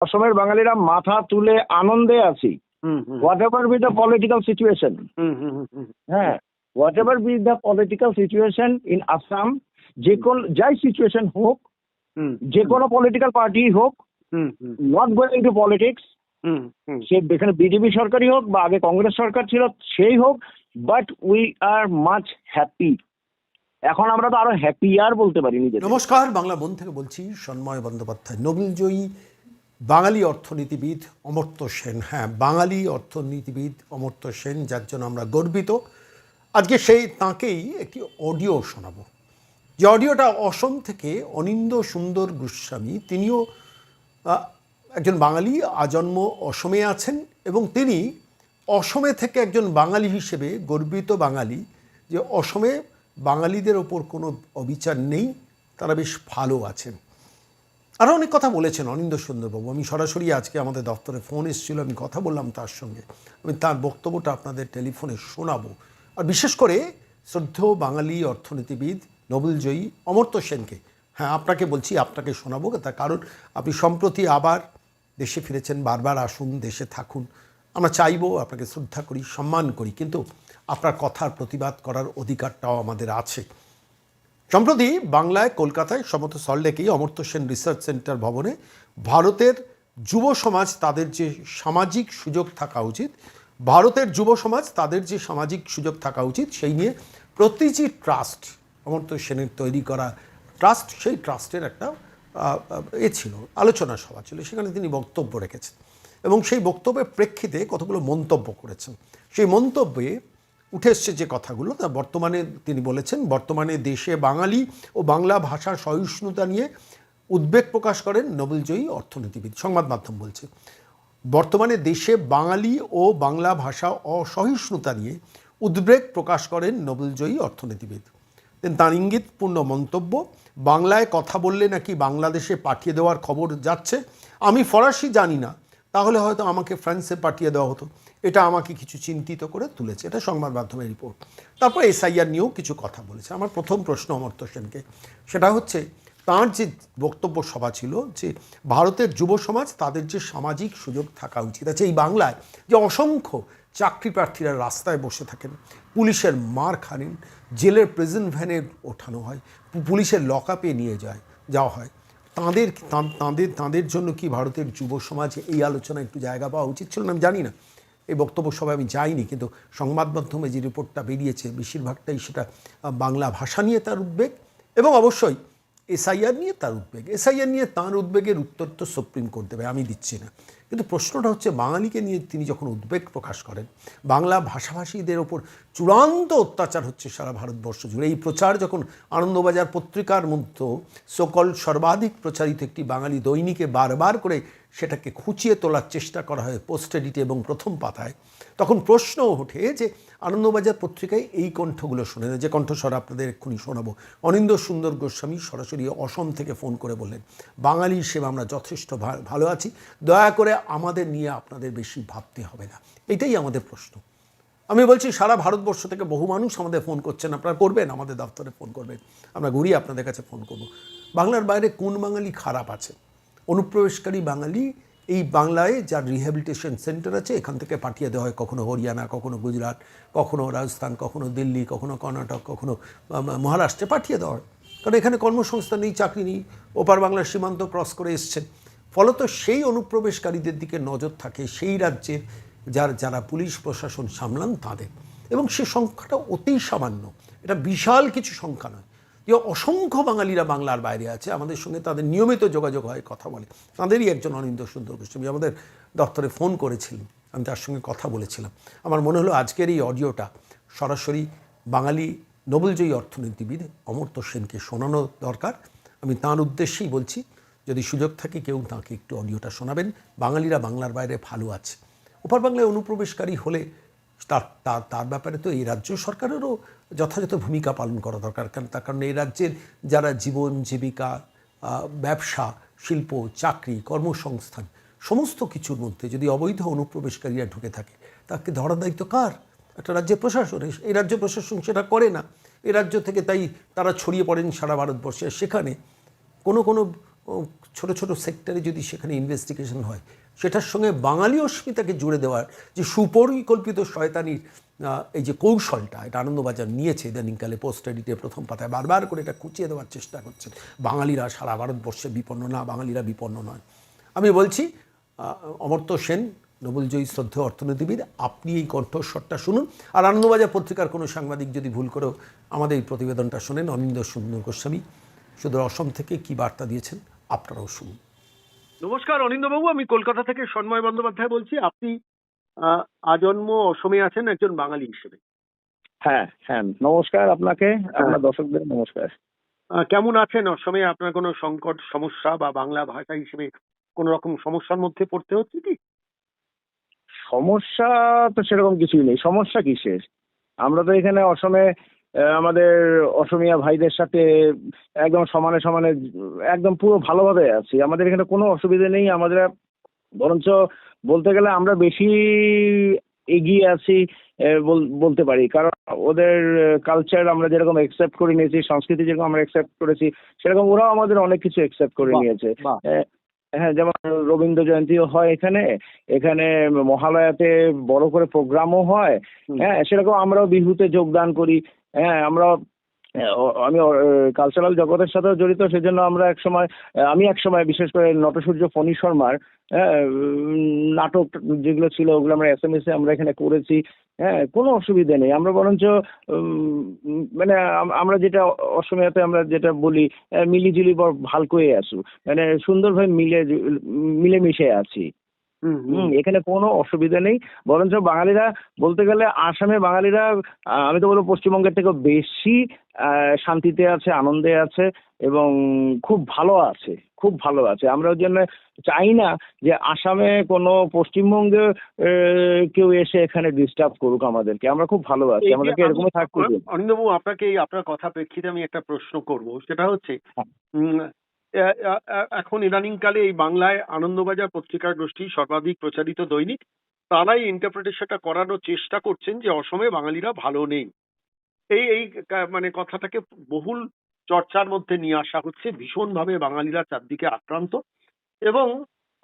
অসমের বাঙালিরা মাথা তুলে আনন্দে আছি। Whatever be the political situation হ্যাঁ whatever be the political situation in Assam যে কোন যাই সিচুয়েশন হোক হুম যে কোনো পলিটিক্যাল পার্টি হোক not going to politics hmm hmm. সে এখানে বিজেপি সরকারই হোক বা আগে কংগ্রেস সরকার ছিল সেই হোক but we are much happy এখন আমরা তো আরও হ্যাপি হ্যাপিয়ার বলতে পারি নিজেদের। নমস্কার বাংলা মন থেকে বলছি সন্ময় বন্দ্যোপাধ্যায়। নোবেলজয়ী বাঙালি অর্থনীতিবিদ অমর্ত্য সেন। হ্যাঁ বাঙালি অর্থনীতিবিদ অমর্ত্য সেন, যার জন্য আমরা গর্বিত। আজকে সেই তাঁকেই একটি অডিও শোনাবো। যে অডিওটা অসম থেকে অনিন্দ সুন্দর গোস্বামী, তিনিও একজন বাঙালি, আজন্ম অসমে আছেন এবং তিনি অসমে থেকে একজন বাঙালি হিসেবে গর্বিত বাঙালি, যে অসমে বাঙালিদের ওপর কোনো অবিচার নেই, তারা বেশ ভালো আছেন। আরও অনেক কথা বলেছেন অনিন্দ সুন্দরবাবু। আমি সরাসরি আজকে আমাদের দপ্তরে ফোন এসেছিল, আমি কথা বললাম তার সঙ্গে। আমি তার বক্তব্যটা আপনাদের টেলিফোনে শোনাবো। আর বিশেষ করে শ্রদ্ধেয় বাঙালি অর্থনীতিবিদ, নোবেলজয়ী অমর্ত্য সেনকে। হ্যাঁ আপনাকে বলছি, আপনাকে শোনাবো তার কারণ আপনি সম্প্রতি আবার দেশে ফিরেছেন, বারবার আসুন, দেশে থাকুন। আমরা চাইব আপনাকে শ্রদ্ধা করি, সম্মান করি, কিন্তু আপনার কথার প্রতিবাদ করার অধিকারটাও আমাদের আছে। সম্প্রতি বাংলায় কলকাতায় সমত সল্টলেকেই অমর্ত্য সেন রিসার্চ সেন্টার ভবনে ভারতের যুব সমাজ তাদের যে সামাজিক সুযোগ থাকা উচিত, ভারতের যুব সমাজ তাদের যে সামাজিক সুযোগ থাকা উচিত, সেই নিয়ে প্রতিটি ট্রাস্ট, অমর্ত্য সেনের তৈরি করা ট্রাস্ট, সেই ট্রাস্টের একটা এ ছিল, আলোচনা সভা ছিল, সেখানে তিনি বক্তব্য রেখেছেন। এবং সেই বক্তব্যের প্রেক্ষিতে কতগুলো মন্তব্য করেছেন। সেই মন্তব্যে উঠে এসছে যে কথাগুলো, তা বর্তমানে তিনি বলেছেন, বর্তমানে দেশে বাঙালি ও বাংলা ভাষার সহিষ্ণুতা নিয়ে উদ্বেগ প্রকাশ করেন নোবেলজয়ী অর্থনীতিবিদ, সংবাদ মাধ্যম বলছে। বর্তমানে দেশে বাঙালি ও বাংলা ভাষা অসহিষ্ণুতা নিয়ে উদ্বেগ প্রকাশ করেন নোবেলজয়ী অর্থনীতিবিদ। তার ইঙ্গিতপূর্ণ মন্তব্য, বাংলায় কথা বললে নাকি বাংলাদেশে পাঠিয়ে দেওয়ার খবর যাচ্ছে, আমি ফরাসি জানি না তাহলে হয়তো আমাকে ফ্রান্সে পাঠিয়ে দেওয়া হতো। এটা আমাকে কিছু চিন্তিত করে তুলেছে। এটা সংবাদ মাধ্যমের রিপোর্ট তারপর এসআইআর নিয়েও কিছু কথা বলেছে। আমার প্রথম প্রশ্ন অমর্ত্য সেনকে। সেটা হচ্ছে, তার যে বক্তব্য সভা ছিল যে ভারতের যুব সমাজ, তাদের যে সামাজিক সুযোগ থাকা উচিত। আছে এই বাংলায় যে অসংখ্য চাকরি প্রার্থীরা রাস্তায় বসে থাকেন, পুলিশের মার খানেন, জেলের প্রেজেন্ট ভ্যানে ওঠানো হয়, পুলিশের লকআপে নিয়ে যায়, যাওয়া হয়। তাঁদের তাঁদের তাঁদের জন্য কি ভারতের যুব সমাজে এই আলোচনা একটু জায়গা পাওয়া উচিত ছিল না আমি জানি না। এই বক্তব্য সবাই আমি যাইনি, কিন্তু সংবাদ মাধ্যমে যে রিপোর্টটা বেরিয়েছে, বেশিরভাগটাই সেটা বাংলা ভাষা নিয়ে তার উদ্বেগ এবং অবশ্যই এসআইআর নিয়ে তার উদ্বেগ। এসআইআর নিয়ে তার উদ্বেগের উত্তর তো সুপ্রিম কোর্ট দেবে, আমি দিচ্ছি না। কিন্তু প্রশ্নটা হচ্ছে, বাঙালিকে নিয়ে তিনি যখন উদ্বেগ প্রকাশ করেন, বাংলা ভাষাভাষীদের ওপর চূড়ান্ত অত্যাচার হচ্ছে সারা ভারতবর্ষ জুড়ে। এই প্রচার যখন আনন্দবাজার পত্রিকার মধ্যে সকল সর্বাধিক প্রচারিত একটি বাঙালি দৈনিকে বারবার করে সেটাকে খুঁচিয়ে তোলার চেষ্টা করা হয় পোস্ট এডিটে এবং প্রথম পাতায়। তখন প্রশ্ন ওঠে যে আনন্দবাজার পত্রিকায় এই কণ্ঠগুলো শুনে যে কণ্ঠস্বর আপনাদের এক্ষুনি শোনাবো। অনিন্দ সুন্দর গোস্বামী সরাসরি অসম থেকে ফোন করে বললেন বাঙালি হিসেবে আমরা যথেষ্ট ভালো আছি। দয়া করে আমাদের নিয়ে আপনাদের বেশি ভাবতে হবে না। এটাই আমাদের প্রশ্ন। আমি বলছি, সারা ভারতবর্ষ থেকে বহু মানুষ আমাদের ফোন করছেন। আপনারা করবেন? আমাদের দপ্তরে ফোন করবেন। আমরা ঘুরিয়ে আপনাদের কাছে ফোন করব। বাংলার বাইরে কোন বাঙালি খারাপ আছে? অনুপ্রবেশকারী বাঙালি এই বাংলায় যার রিহ্যাবিলিটেশন সেন্টার আছে, এখান থেকে পাঠিয়ে দেওয়া হয়। কখনো হরিয়ানা, কখনো গুজরাট, কখনো রাজস্থান, কখনো দিল্লি, কখনো কর্ণাটক, কখনো মহারাষ্ট্রে পাঠিয়ে দেওয়া হয়। কারণ এখানে কর্মসংস্থান নেই, চাকরি নেই। ওপার বাংলার সীমান্ত ক্রস করে এসছেন। ফলত সেই অনুপ্রবেশকারীদের দিকে নজর থাকে সেই রাজ্যের যার, যারা পুলিশ প্রশাসন সামলান তাদের। এবং সে সংখ্যাটা অতি সামান্য। এটা বিশাল কিছু সংখ্যা নয়। যে অসংখ্য বাঙালিরা বাংলার বাইরে আছে, আমাদের সঙ্গে তাদের নিয়মিত যোগাযোগ হয়, কথা বলে। তাদেরই একজন অনিন্দ সুন্দর গোস্বামী, আমাদের দপ্তরে ফোন করেছিলেন, আমি তার সঙ্গে কথা বলেছিলাম। আমার মনে হলো আজকের এই অডিওটা সরাসরি বাঙালি নোবেলজয়ী অর্থনীতিবিদ অমর্ত্য সেনকে শোনানো দরকার। আমি তার উদ্দেশ্যেই বলছি, যদি সুযোগ থাকে কেউ তাঁকে একটু অডিওটা শোনাবেন। বাঙালিরা বাংলার বাইরে ভালো আছে। ওপার বাংলায় অনুপ্রবেশকারী হলে তার তার তার ব্যাপারে তো এই রাজ্য সরকারেরও যথাযথ ভূমিকা পালন করা দরকার। কারণ তার কারণে এই রাজ্যের যারা জীবন, জীবিকা ব্যবসা, শিল্প, চাকরি, কর্মসংস্থান সমস্ত কিছুর মধ্যে যদি অবৈধ অনুপ্রবেশকারীরা ঢুকে থাকে তাকে ধরার দায়িত্ব কার? একটা রাজ্যের প্রশাসন এই রাজ্য প্রশাসন সেটা করে না। এই রাজ্য থেকে তাই তারা ছড়িয়ে পড়েন সারা ভারতবর্ষে। সেখানে কোনো কোনো ছোট ছোট সেক্টরে যদি সেখানে ইনভেস্টিগেশন হয় সেটার সঙ্গে বাঙালি অস্মিতাকে জুড়ে দেওয়ার যে সুপরিকল্পিত শয়তানির এই যে কৌশলটা, এটা আনন্দবাজার নিয়েছে ইদানিংকালে পোস্ট এডিটে প্রথম পাতায়। বারবার করে এটা কুচিয়ে দেওয়ার চেষ্টা করছেন বাঙালিরা সারা ভারতবর্ষে বিপন্ন না, বাঙালিরা বিপন্ন নয়। আমি বলছি অমর্ত্য সেন, নোবেলজয়ী শ্রদ্ধেয় অর্থনীতিবিদ, আপনি এই কণ্ঠস্বরটা শুনুন। আর আনন্দবাজার পত্রিকার কোনো সাংবাদিক যদি ভুল করেও আমাদের এই প্রতিবেদনটা শোনেন অনিন্দ সুন্দর গোস্বামী। শুধু অসম থেকে কি বার্তা দিয়েছেন, আপনারাও শুনুন। নমস্কার অনিন্দবাবু আমি কলকাতা থেকে সন্ময় বন্দ্যোপাধ্যায় বলছি। আপনি আজন্ম অসমে আছেন একজন বাঙালি হিসেবে। হ্যাঁ হ্যাঁ নমস্কার আপনাকে আপনার দর্শকদের নমস্কার। কেমন আছেন অসমে? আপনার কোনো সংকট সমস্যা বা বাংলা ভাষা হিসেবে কোনো রকম সমস্যার মধ্যে পড়তে হচ্ছে কি? সমস্যা তো সেরকম কিছুই নেই। সমস্যা কিসের? আমরা তো এখানে অসমে আমাদের অসমিয়া ভাইদের সাথে একদম সমানে সমানে একদম পুরো ভালোভাবে আছি। আমাদের এখানে কোনো অসুবিধা নেই আমাদের বরঞ্চ বলতে গেলে আমরা বেশি এগিয়ে আছি বলতে পারি। কারণ ওদের কালচার আমরা যেরকম একসেপ্ট করে নিয়েছি সংস্কৃতি যেরকম আমরা একসেপ্ট করেছি সেরকম ওরাও আমাদের অনেক কিছু একসেপ্ট করে নিয়েছে। হ্যাঁ যেমন রবীন্দ্র জয়ন্তীও হয় এখানে। এখানে মহালয়াতে বড় করে প্রোগ্রামও হয়। হ্যাঁ সেরকম আমরাও বিহুতে যোগদান করি। হ্যাঁ আমরা আমি কালচারাল জগতের সাথেও জড়িত, সেজন্য আমরা এক সময় আমি এক সময়, বিশেষ করে নটসূর্য ফণী শর্মার নাটক যেগুলো ছিল, ওগুলো আমরা এস এম এস আমরা এখানে করেছি হ্যাঁ কোনো অসুবিধা নেই। আমরা বরঞ্চ মানে আমরা যেটা অসমীয়াতে আমরা যেটা বলি মিলিজুলি বড় ভালো করে আসু মানে সুন্দরভাবে মিলে, মিলেমিশে আছি। এখানে কোনো অসুবিধা নেই। বরঞ্চ বাঙালিরা বলতে গেলে আসামে বাঙালিরা আমি তো বলব পশ্চিমবঙ্গের থেকে বেশি আহ, শান্তিতে আছে আনন্দে আছে এবং খুব ভালো আছে খুব ভালো আছে। আমরা ওই জন্য চাই না যে আসামে কোনো পশ্চিমবঙ্গে কেউ এসে এখানে ডিস্টার্ব করুক আমাদেরকে। আমরা খুব ভালো আছি। আমাদেরকে আমি- এরকমই থাকতে অনিন্দবাবু আপনাকে এই আপনার কথা প্রেক্ষিতে আমি একটা প্রশ্ন করব। সেটা হচ্ছে হ্যাঁ। এখন ইদানিংকালে এই বাংলায় আনন্দবাজার পত্রিকা গোষ্ঠী সর্বাধিক প্রচারিত দৈনিক তারাই ইন্টারপ্রিটেশনটা করানোর চেষ্টা করছেন যে অসমে বাঙালিরা ভালো নেই। এই এই মানে কথাটাকে বহুল চর্চার মধ্যে নিয়ে আসা হচ্ছে ভীষণভাবে বাঙালিরা চারদিকে আক্রান্ত এবং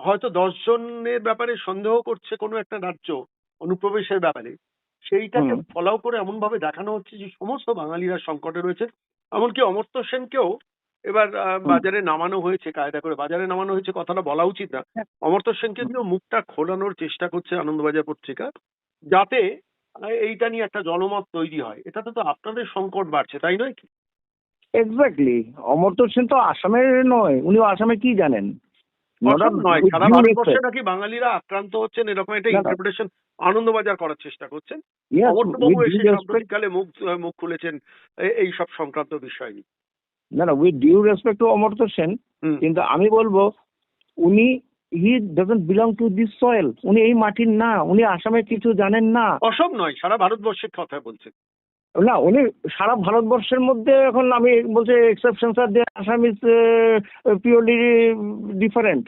হয়তো দশজনের ব্যাপারে সন্দেহ করছে কোনো একটা রাজ্য অনুপ্রবেশের ব্যাপারে। সেইটাকে ফলাও করে এমন ভাবে দেখানো হচ্ছে যে সমস্ত বাঙালিরা সংকটে রয়েছে এমনকি অমর্ত্য সেনকেও এবার আহ, বাজারে নামানো হয়েছে কায়দা করে। বাজারে নামানো হয়েছে কথাটা বলা উচিত না। হ্যাঁ। অমর্ত্য সেনকে দিয়েও মুখটা খোলানোর চেষ্টা করছে আনন্দবাজার পত্রিকা যাতে এইটা নিয়ে একটা জনমত তৈরি হয়। এটাতে তো আপনাদের সংকট বাড়ছে তাই নয় কি? এক্স্যাক্টলি অমর্ত্য সেন তো আসামের নয় উনি আসামে কি জানেন? অসম নয় সারা ভারতবর্ষে নাকি বাঙালিরা আক্রান্ত হচ্ছেন এরকম একটা। ইন্টারপ্রিটেশন আনন্দবাজার করার চেষ্টা করছেন। অমর্ত্যবাবু এসে সাম্প্রতিককালে মুখ মুখ খুলেছেন এই সব সংক্রান্ত বিষয় নিয়ে। না না with due respect to Amartya Sen কিন্তু আমি বলব উনি he doesn't belong to this soil উনি এই মাটির না উনি আসামের কিছু জানেন না। অসম নয় সারা ভারতবর্ষের কথা বলছেন না উনি সারা ভারতবর্ষের মধ্যে এখন আমি বলছি এক্সেপশন স্যার যে Assam is purely different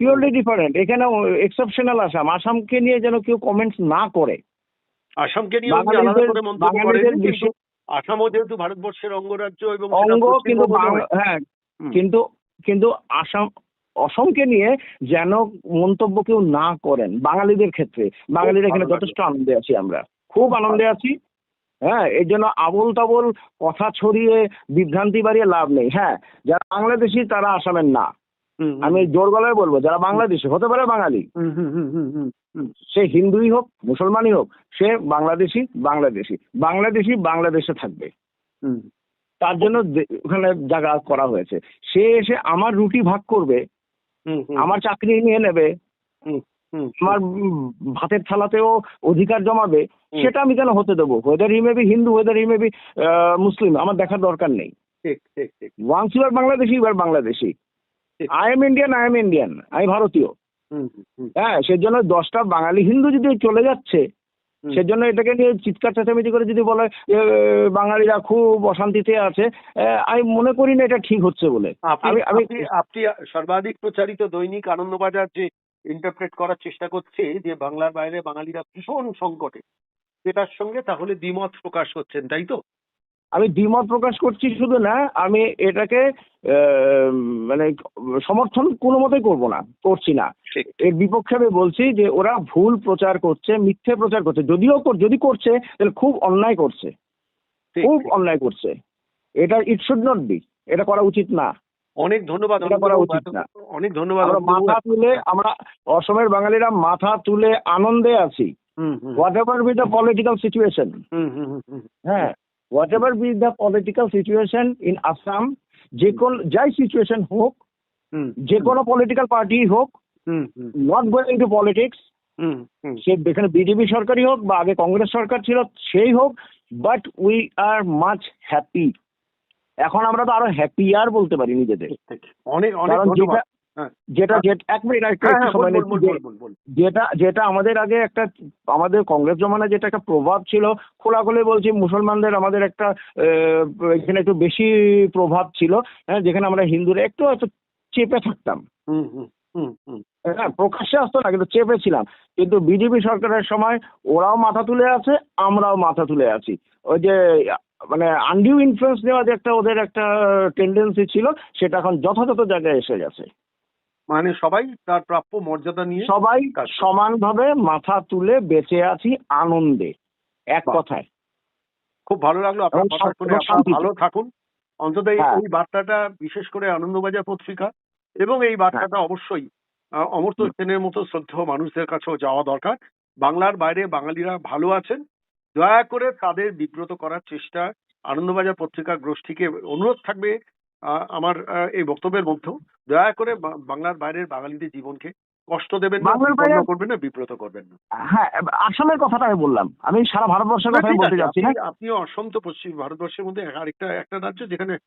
purely different এখানে এক্সেপশনাল আসাম আসামকে নিয়ে যেন কেউ কমেন্টস না করে। আসামকে নিয়ে আলাদা বাঙালিদের করে মন্তব্য করেন কিন্তু বিশ্ব আসামও যেহেতু ভারতবর্ষের অঙ্গরাজ্য এবং অঙ্গ কিন্তু। হ্যাঁ কিন্তু কিন্তু আসাম অসমকে নিয়ে যেন মন্তব্য কেউ না করেন বাঙালিদের ক্ষেত্রে। বাঙালিরা এখানে যথেষ্ট আনন্দে আছি আমরা। খুব আনন্দে আছি। হ্যাঁ এর জন্য আবল তাবল কথা ছড়িয়ে বিভ্রান্তি বাড়িয়ে লাভ নেই। হ্যাঁ যারা বাংলাদেশি তারা আসামের না। আমি জোর গলায় বলব যারা বাংলাদেশি হতে পারে বাঙালি। সে হিন্দুই হোক মুসলমানই হোক সে বাংলাদেশি বাংলাদেশি। বাংলাদেশি বাংলাদেশে থাকবে। তার জন্য ওখানে জায়গা করা হয়েছে। সে এসে আমার রুটি ভাগ করবে আমার চাকরি নিয়ে নেবে আমার ভাতের থালাতেও অধিকার জমাবে সেটা আমি কেন হতে দেবো? Whether he maybe Hindu whether he maybe Muslim আমার দেখার দরকার নেই। Once you are Bangladeshi you are Bangladeshi. I am Indian I am Indian আমি ভারতীয়। হ্যাঁ সেজন্য দশটা বাঙালি হিন্দু যদি চলে যাচ্ছে সেজন্য এটাকে নিয়ে চিৎকার চেঁচামেচি করে যদি বলে বাঙালিরা খুব অশান্তিতে আছে আমি মনে করি না এটা ঠিক হচ্ছে বলে। আমি আপনি সর্বাধিক প্রচারিত দৈনিক আনন্দবাজার যে ইন্টারপ্রেট করার চেষ্টা করছে যে বাংলার বাইরে বাঙালিরা ভীষণ সংকটে সেটার সঙ্গে তাহলে দ্বিমত প্রকাশ হচ্ছেন তাই তো? আমি দ্বিমত প্রকাশ করছি শুধু না আমি এটাকে মানে সমর্থন কোনো মতেই করব না করছি না। এর বিপক্ষে আমি বলছি যে ওরা ভুল প্রচার করছে মিথ্যে প্রচার করছে। যদিও যদি করছে তাহলে খুব অন্যায় করছে। খুব অন্যায় করছে। এটা ইট শুড নট বি এটা করা উচিত না। অনেক ধন্যবাদ। এটা করা উচিত না। অনেক ধন্যবাদ। মাথা তুলে আমরা অসমের বাঙালিরা মাথা তুলে আনন্দে আছি। Whatever be the political situation. হ্যাঁ। Whatever be the political situation in Assam যে কোন যাই সিচুয়েশন হোক যে কোনো পলিটিক্যাল পার্টি হোক নট গোয়িং টু পলিটিক্স। সে এখানে বিজেপি সরকারই হোক বা আগে কংগ্রেস সরকার ছিল সেই হোক but we are much happy এখন আমরা তো আরও হ্যাপিয়ার বলতে পারি নিজেদের। অনেক অনেক যেটা হ্যাঁ। যেটা এক মিনিট হ্যাঁ, হ্যাঁ, সময়। যেটা যেটা আমাদের আগে একটা আমাদের কংগ্রেস জমানায় যেটা একটা প্রভাব ছিল খোলাখুলি বলছি মুসলমানদের আমাদের একটা এখানে একটু বেশি প্রভাব ছিল হ্যাঁ যেখানে আমরা হিন্দুরা একটু হয়তো চেপে থাকতাম হুম, হুম, হুম, হুম। হ্যাঁ প্রকাশ্যে আসতো না কিন্তু চেপে ছিলাম কিন্তু বিজেপি সরকারের সময় ওরাও মাথা তুলে আছে আমরাও মাথা তুলে আছি ওই যে মানে আনডিউ ইনফ্লুয়েন্স নেওয়া যে একটা ওদের একটা টেন্ডেন্সি ছিল সেটা এখন যথাযথ জায়গায় এসে গেছে মানে সবাই তার প্রাপ্য মর্যাদা নিয়ে সবাই। সমানভাবে মাথা তুলে বেঁচে আছি আনন্দে। এক কথায়। খুব ভালো লাগল আপনার এবং কথা শুনে। আপনারা ভালো থাকুন। অন্তত এই হ্যাঁ। বার্তাটা বিশেষ করে আনন্দবাজার পত্রিকা এবং এই বার্তাটা অবশ্যই আহ, অমর্ত্য সেনের মতো শ্রদ্ধেয় মানুষদের কাছেও যাওয়া দরকার। বাংলার বাইরে বাঙালিরা ভালো আছেন। দয়া করে তাদের বিব্রত করার চেষ্টা আনন্দবাজার পত্রিকার গোষ্ঠীকে অনুরোধ থাকবে। আমার এই বক্তব্যের মধ্যেও দয়া করে বাংলার বাইরের বাঙালিদের জীবনকে কষ্ট দেবেন না করবেন না বিব্রত করবেন না। হ্যাঁ আসামের কথাটা আমি বললাম। আমি সারা ভারতবর্ষের কথা বলতে যাচ্ছি না। আপনি- আপনিও অসম তো পশ্চিম ভারতবর্ষের মধ্যে আরেকটা একটা রাজ্য যেখানে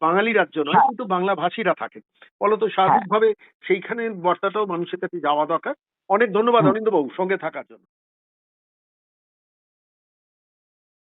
বাঙালি রাজ্য নয় হ্যাঁ। কিন্তু বাংলা ভাষীরা থাকে। ফলত স্বাভাবিকভাবে সেইখানে বার্তাটাও মানুষের কাছে যাওয়া দরকার। অনেক ধন্যবাদ। অনিন্দ বাবু সঙ্গে থাকার জন্য।